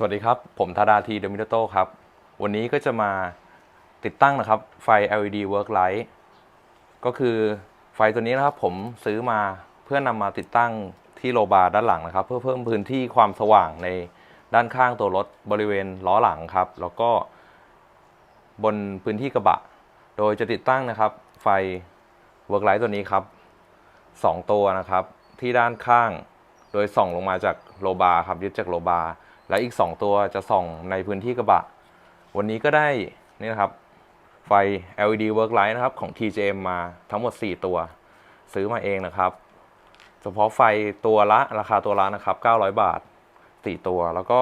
สวัสดีครับ ผมธาดาทีเดมิโตโตครับ วันนี้ก็จะมาติดตั้งนะครับไฟ LED work light ก็คือไฟตัวนี้นะครับผมซื้อมาเพื่อนำมาติดตั้งที่โลบาร์ด้านหลังนะครับ เพื่อเพิ่มพื้นที่ความสว่างในด้านข้างตัวรถบริเวณล้อหลังครับ แล้วก็บนพื้นที่กระบะ โดยจะติดตั้งนะครับ ไฟ work light ตัวนี้ครับสองตัวนะครับที่ด้านข้าง โดยส่องลงมาจากโลบาร์ครับยึดจากโลบาร์ และอีก 2 ตัวจะส่องในพื้นที่กระบะ วันนี้ก็ได้นี่นะครับ ไฟ LED work light นะครับของ TJM มาทั้งหมด 4 ตัว ซื้อมาเองนะครับ เฉพาะไฟตัวละราคาตัวละนะครับ 900 บาท 4 ตัว แล้วก็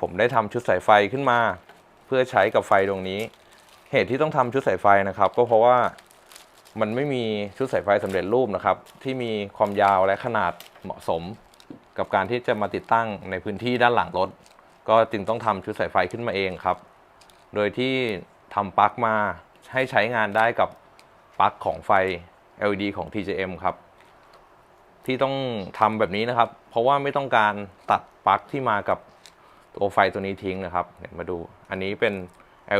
ผมได้ทำชุดสายไฟขึ้นมา เพื่อใช้กับไฟตรงนี้ เหตุที่ต้องทำชุดสายไฟนะครับ ก็เพราะว่ามันไม่มีชุดสายไฟสำเร็จรูปนะครับ ที่มีความยาวและขนาดเหมาะสม กับการที่จะมาติดตั้งในพื้นที่ด้านหลังรถ ก็จึงต้องทำชุดสายไฟขึ้นมาเองครับ โดยที่ทำปลั๊กมาให้ใช้งานได้กับปลั๊กของไฟ LED ของ TJM ครับ ที่ต้องทำแบบนี้นะครับ เพราะว่าไม่ต้องการตัดปลั๊กที่มากับตัวไฟตัวนี้ทิ้งนะครับเนี่ยมาดู อันนี้เป็น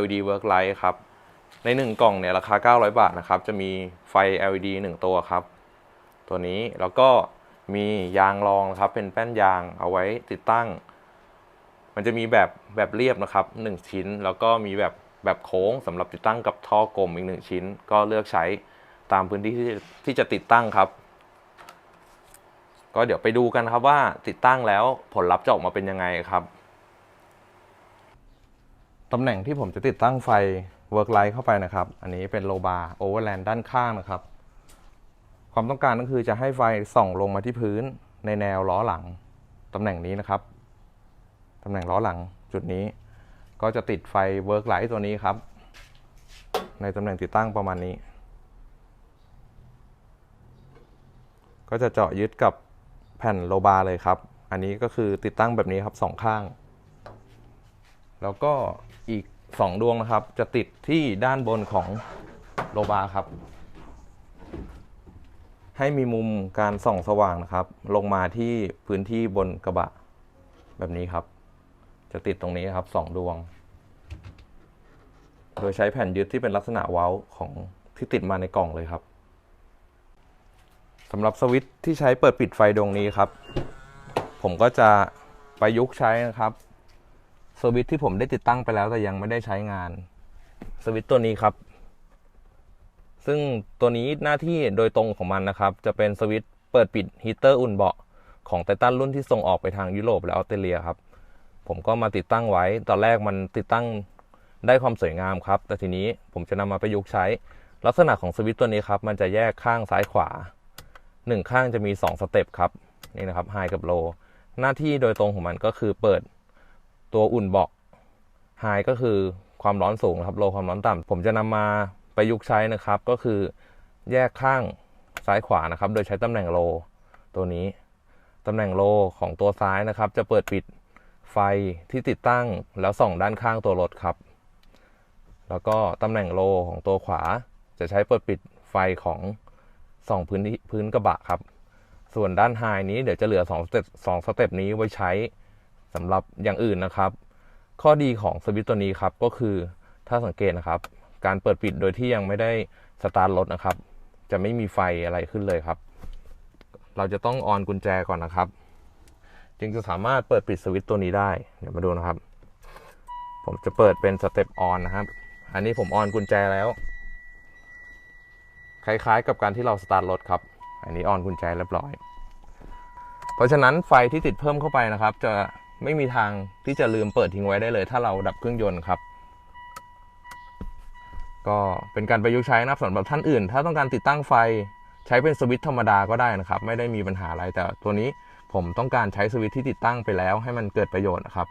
LED work light ครับ ใน 1 กล่องเนี่ยราคา 900 บาทนะครับ จะมีไฟ LED 1 ตัวครับ ตัวนี้แล้วก็ มียางรองนะครับ เป็นแป้นยางเอาไว้ติดตั้ง มันจะมีแบบแบบเรียบนะครับ 1 ชิ้น แล้วก็มีแบบแบบโค้งสำหรับติดตั้งกับท่อกลมอีก 1 ชิ้น ก็เลือกใช้ตามพื้นที่ที่ที่จะติดตั้งครับ ก็เดี๋ยวไปดูกันครับว่าติดตั้งแล้วผลลัพธ์จะออกมาเป็นยังไงครับตำแหน่งที่ผมจะติดตั้งไฟ work light เข้าไปนะครับ อันนี้เป็นโลบาร์โอเวอร์แลนด์ด้านข้างนะครับ ความต้องการก็คือจะให้ไฟส่องลงมาที่พื้นในแนวล้อหลังตำแหน่งนี้นะครับตำแหน่งล้อหลังจุดนี้ ก็จะติดไฟ work light ตัวนี้ครับ ในตำแหน่งติดตั้งประมาณนี้ ก็จะเจาะยึดกับแผ่นโลบาร์เลยครับ อันนี้ก็คือติดตั้งแบบนี้ครับสองข้าง แล้วก็อีก 2 ดวงนะครับ จะติดที่ด้านบนของโลบาร์ครับ ให้มีมุมการส่องสว่างนะครับ ลงมาที่พื้นที่บนกระบะ แบบนี้ครับ จะติดตรงนี้ครับ2ดวง โดยใช้แผ่นยึดที่เป็นลักษณะเว้าของที่ติดมาในกล่องเลยครับสำหรับสวิตช์ที่ใช้เปิดปิดไฟดวงนี้ครับ ผมก็จะประยุกต์ใช้นะครับสวิตช์ที่ผมได้ติดตั้งไปแล้วแต่ยังไม่ได้ใช้งาน สวิตช์ตัวนี้ครับ ซึ่งตัวนี้หน้าที่โดยตรงของมันนะครับ จะเป็นสวิตช์เปิดปิดฮีเตอร์อุ่นเบาะของไททันรุ่นที่ส่งออกไปทางยุโรปและออสเตรเลียครับ ผมก็มาติดตั้งไว้ ตอนแรกมันติดตั้งได้ความสวยงามครับ แต่ทีนี้ผมจะนำมาประยุกต์ใช้ ลักษณะของสวิตช์ตัวนี้ครับ มันจะแยกข้างซ้ายขวาหนึ่งข้างจะมี 2 สเต็ปครับ นี่นะครับไฮกับโลหน้าที่โดยตรงของมันก็คือเปิดตัวอุ่นเบาะไฮก็คือความร้อนสูงครับโลความร้อนต่ำผมจะนำมา ประยุกต์ใช้นะครับก็คือแยกข้างซ้ายขวานะครับ โดยใช้ตำแหน่งโลตัวนี้ตำแหน่งโลของตัวซ้ายนะครับ จะเปิดปิดไฟที่ติดตั้งแล้วส่องด้านข้างตัวรถครับ แล้วก็ตำแหน่งโลของตัวขวา จะใช้เปิดปิดไฟของส่องพื้นที่พื้นกระบะครับ ส่วนด้านไฮนี้เดี๋ยวจะเหลือ2สเต็ปสองสเต็ปนี้ไว้ใช้สำหรับอย่างอื่นนะครับ ข้อดีของสวิตช์ตัวนี้ครับก็คือถ้าสังเกตนะครับ การเปิดปิดโดยที่ยังไม่ได้สตาร์ทรถนะครับ จะไม่มีไฟอะไรขึ้นเลยครับ เราจะต้องออนกุญแจก่อนนะครับ จึงจะสามารถเปิดปิดสวิตช์ตัวนี้ได้ เดี๋ยวมาดูนะครับ ผมจะเปิดเป็นสเต็ปออนนะครับ อันนี้ผมออนกุญแจแล้ว คล้ายๆ กับการที่เราสตาร์ทรถครับ อันนี้ออนกุญแจเรียบร้อย เพราะฉะนั้นไฟที่ติดเพิ่มเข้าไปนะครับ จะไม่มีทางที่จะลืมเปิดทิ้งไว้ได้เลย ถ้าเราดับเครื่องยนต์ครับ ก็เป็นการประยุกต์ใช้นะครับสำหรับท่านอื่น ถ้าต้องการติดตั้งไฟใช้เป็นสวิตช์ธรรมดาก็ได้นะครับ ไม่ได้มีปัญหาอะไรแต่ตัวนี้ผมต้องการใช้สวิตช์ที่ติดตั้งไปแล้วให้มันเกิดประโยชน์นะครับ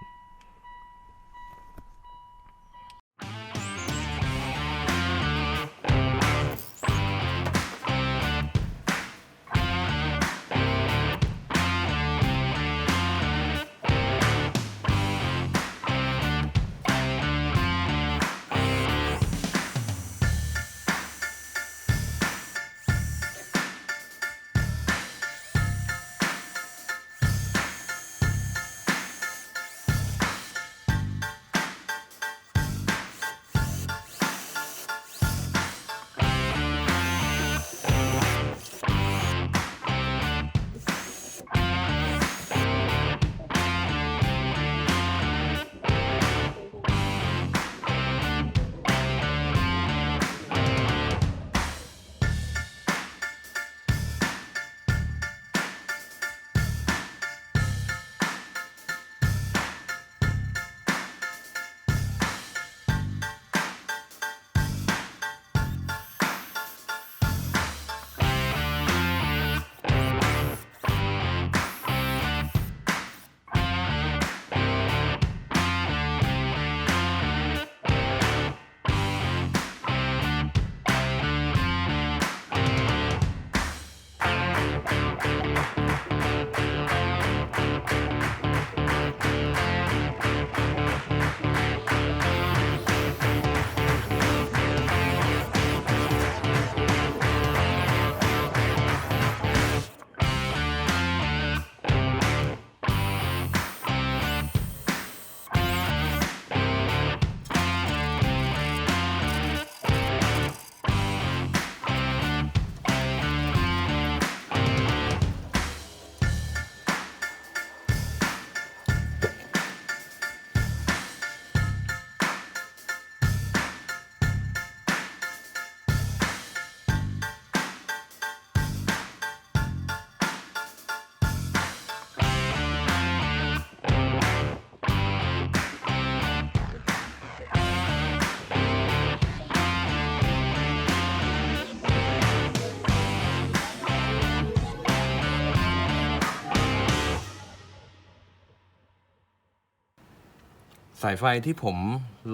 สายไฟที่ผม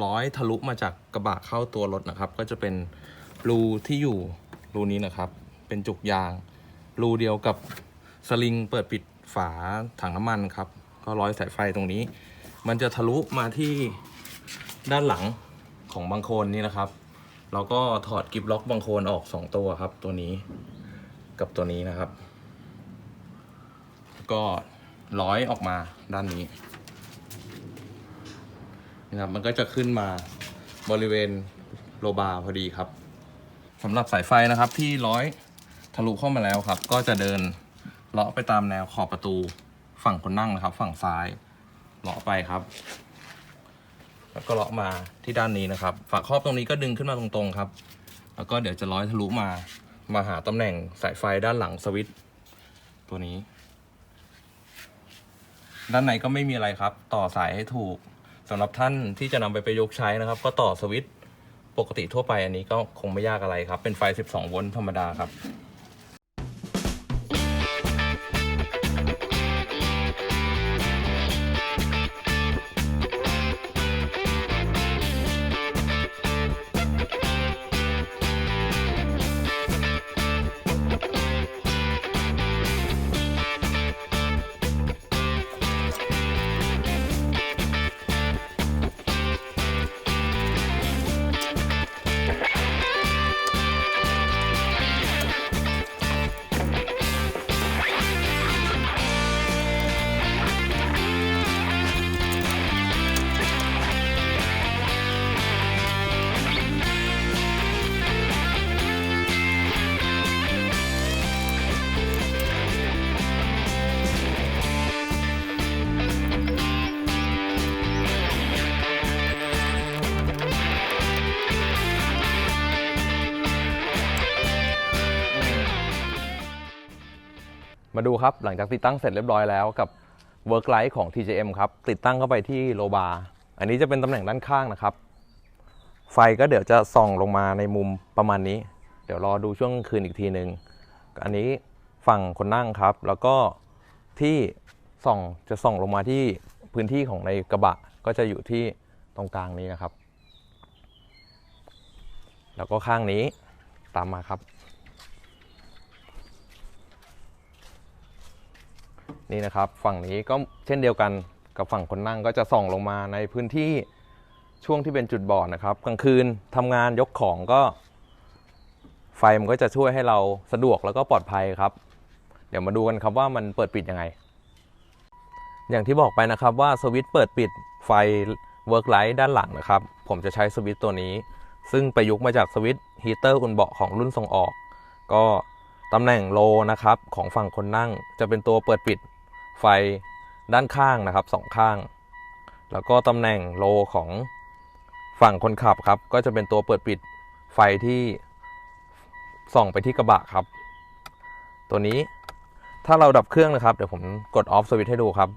ร้อยทะลุมาจากกระบะเข้าตัวรถนะครับ ก็จะเป็นรูที่อยู่รูนี้นะครับ เป็นจุกยาง รูเดียวกับสลิงเปิดปิดฝาถังน้ำมันครับ ก็ร้อยสายไฟตรงนี้ มันจะทะลุมาที่ด้านหลังของบังโคนนี้นะครับเราก็ถอดกิบล็อกบังโคนออกสองตัวครับ ตัวนี้กับตัวนี้นะครับ ก็ร้อยออกมาด้านนี้ นะครับมันก็จะขึ้นมาบริเวณโลบาร์พอดีครับสำหรับสายไฟนะครับที่ร้อยทะลุเข้ามาแล้วครับ ก็จะเดินเลาะไปตามแนวขอบประตูฝั่งคนนั่งนะครับ ฝั่งซ้ายเลาะไปครับ แล้วก็เลาะมาที่ด้านนี้นะครับ ฝาครอบตรงนี้ก็ดึงขึ้นมาตรงๆครับ แล้วก็เดี๋ยวจะร้อยทะลุมามาหาตำแหน่งสายไฟด้านหลังสวิตตัวนี้ ด้านในก็ไม่มีอะไรครับ ต่อสายให้ถูก สำหรับท่านที่จะนำไปประยุกต์ใช้นะครับ ก็ต่อสวิตช์ปกติทั่วไปอันนี้ก็คงไม่ยากอะไรครับ เป็นไฟ 12 โวลต์ธรรมดาครับ มาดูครับหลังจากติดตั้งเสร็จเรียบร้อยแล้วกับ Work Light ของ TJM ครับ ติดตั้งเข้าไปที่โลบาร์อันนี้จะเป็นตำแหน่งด้านข้างนะครับ ไฟก็เดี๋ยวจะส่องลงมาในมุมประมาณนี้ เดี๋ยวรอดูช่วงคืนอีกทีหนึ่งอันนี้ฝั่งคนนั่งครับ แล้วก็ที่ส่องจะส่องลงมาที่พื้นที่ของในกระบะก็จะอยู่ที่ตรงกลางนี้นะครับ แล้วก็ข้างนี้ตามมาครับ นี่นะครับ ฝั่งนี้ก็เช่นเดียวกันกับฝั่งคนนั่งก็จะส่องลงมาในพื้นที่ช่วงที่เป็นจุดบอดนะครับกลางคืนทำงานยกของก็ ไฟมันก็จะช่วยให้เราสะดวกแล้วก็ปลอดภัยครับ เดี๋ยวมาดูกันครับว่ามันเปิดปิดยังไง อย่างที่บอกไปนะครับว่าสวิตช์เปิดปิดไฟเวิร์กไลท์ด้านหลังนะครับ ผมจะใช้สวิตช์ตัวนี้ ซึ่งประยุกต์มาจากสวิตช์ฮีเตอร์อุ่นเบาะของรุ่นส่งออก ก็ตำแหน่งโลนะครับของฝั่งคนนั่งจะเป็นตัวเปิดปิด ไฟด้านข้างนะครับสองข้าง แล้วก็ตำแหน่งโลของฝั่งคนขับครับ ก็จะเป็นตัวเปิดปิดไฟที่ส่องไปที่กระบะครับ ตัวนี้ถ้าเราดับเครื่องนะครับ เดี๋ยวผมกดออฟสวิตช์ให้ดูครับ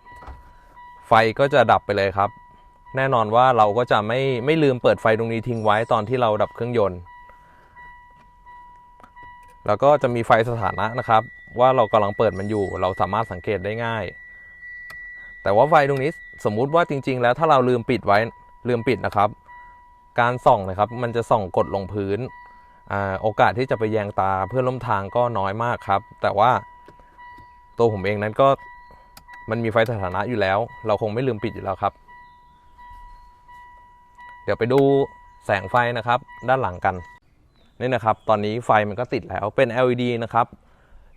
ไฟก็จะดับไปเลยครับ แน่นอนว่าเราก็จะไม่ไม่ลืมเปิดไฟตรงนี้ทิ้งไว้ตอนที่เราดับเครื่องยนต์ แล้วก็จะมีไฟสถานะนะครับ ว่าเรากำลังเปิดมันอยู่ เราสามารถสังเกตได้ง่าย แต่ว่าไฟตรงนี้สมมุติว่าจริง ๆ แล้วถ้าเราลืมปิดไว้ลืมปิดนะครับ การส่องนะครับ มันจะส่องกดลงพื้นอาโอกาสที่จะไปแยงตาเพื่อนร่วมทางก็น้อยมากครับ แต่ว่าตัวผมเองนั้นก็มันมีไฟสถานะอยู่แล้ว เราคงไม่ลืมปิดอยู่แล้วครับ เดี๋ยวไปดูแสงไฟนะครับ ด้านหลังกันนี่นะครับ ตอนนี้ไฟมันก็ติดแล้วเป็น LED นะครับ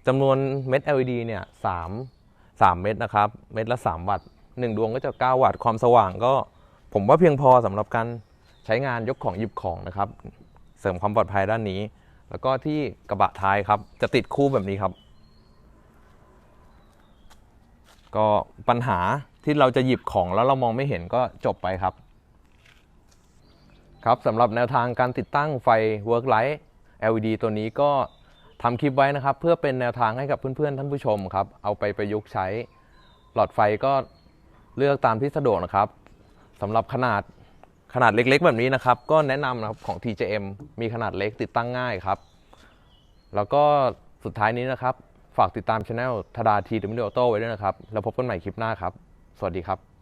จำนวนเม็ด LED เนี่ยสามสามเม็ดนะครับ เม็ดละ 3 วัตต์หนึ่งดวงก็จะ 9 วัตต์ ความสว่างก็ ผมว่าเพียงพอสำหรับการใช้งานยกของหยิบของนะครับ เสริมความปลอดภัยด้านนี้ แล้วก็ที่กระบะท้ายครับ จะติดคู่แบบนี้ครับ ก็ปัญหาที่เราจะหยิบของแล้วเรามองไม่เห็นก็จบไปครับ ครับสำหรับแนวทางการติดตั้งไฟ Work Light LED ตัวนี้ก็ ทำคลิปไว้นะครับ เพื่อเป็นแนวทางให้กับเพื่อนๆท่านผู้ชมครับ เอาไปประยุกต์ใช้ หลอดไฟก็เลือกตามที่สะดวกนะครับสำหรับขนาดขนาดเล็กๆ แบบนี้นะครับ ก็แนะนำนะครับของ TJM มีขนาดเล็กติดตั้งง่ายครับ แล้วก็สุดท้ายนี้นะครับ ฝากติดตามช anel ธดาทีดมิโอโต้ไว้ด้วยนะครับ แล้วพบกันใหม่คลิปหน้าครับ สวัสดีครับ